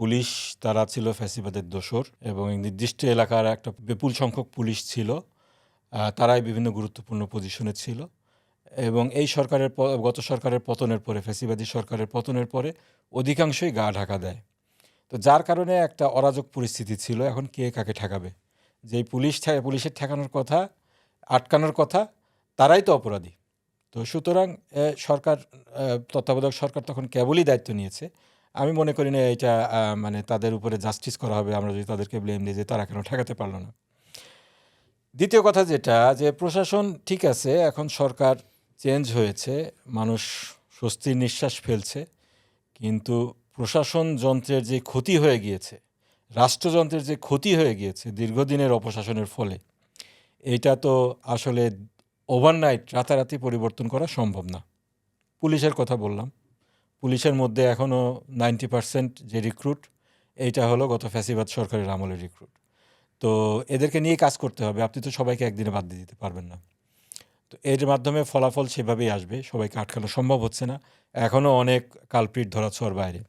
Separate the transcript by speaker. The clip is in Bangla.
Speaker 1: পুলিশ তারা ছিল ফ্যাসিবাদের দোসর এবং নির্দিষ্ট এলাকার একটা বিপুল সংখ্যক পুলিশ ছিল তারাই বিভিন্ন গুরুত্বপূর্ণ পজিশনে ছিল। এবং এই সরকারের গত সরকারের পতনের পরে, ফ্যাসিবাদী সরকারের পতনের পরে অধিকাংশই গা ঢাকা দেয়। তো যার কারণে একটা অরাজক পরিস্থিতি ছিল, এখন কে কাকে ঠেকাবে? যেই পুলিশ পুলিশের ঠেকানোর কথা, আটকানোর কথা, তারাই তো অপরাধী। তো সুতরাং সরকার তত্ত্বাবধায়ক সরকার তখন কেবলই দায়িত্ব নিয়েছে আমি মনে করি না এটা মানে তাদের উপরে জাস্টিস করা হবে, আমরা যদি তাদেরকে ব্লেম দিই যে তারা কেন ঠেকাতে পারল না। দ্বিতীয় কথা যেটা, যে প্রশাসন ঠিক আছে, এখন সরকার চেঞ্জ হয়েছে, মানুষ স্বস্তির নিঃশ্বাস ফেলছে, কিন্তু প্রশাসন যন্ত্রের যে ক্ষতি হয়ে গিয়েছে, রাষ্ট্রযন্ত্রের যে ক্ষতি হয়ে গিয়েছে দীর্ঘদিনের অপশাসনের ফলে, এটা তো আসলে ওভারনাইট রাতারাতি পরিবর্তন করা সম্ভব না। পুলিশের কথা বললাম। পুলিশের মধ্যে এখনও নাইনটি পার্সেন্ট যে রিক্রুট এইটা হলো গত ফ্যাসিবাদ সরকারের আমলের রিক্রুট তো এদেরকে নিয়ে কাজ করতে হবে, আপনি তো সবাইকে একদিনে বাদ দিয়ে দিতে পারবেন না। তো এর মাধ্যমে ফলাফল সেভাবেই আসবে, সবাইকে আটকানো সম্ভব হচ্ছে না। এখনও অনেক কালপ্রিট ধরা ছোঁয়ার বাইরে।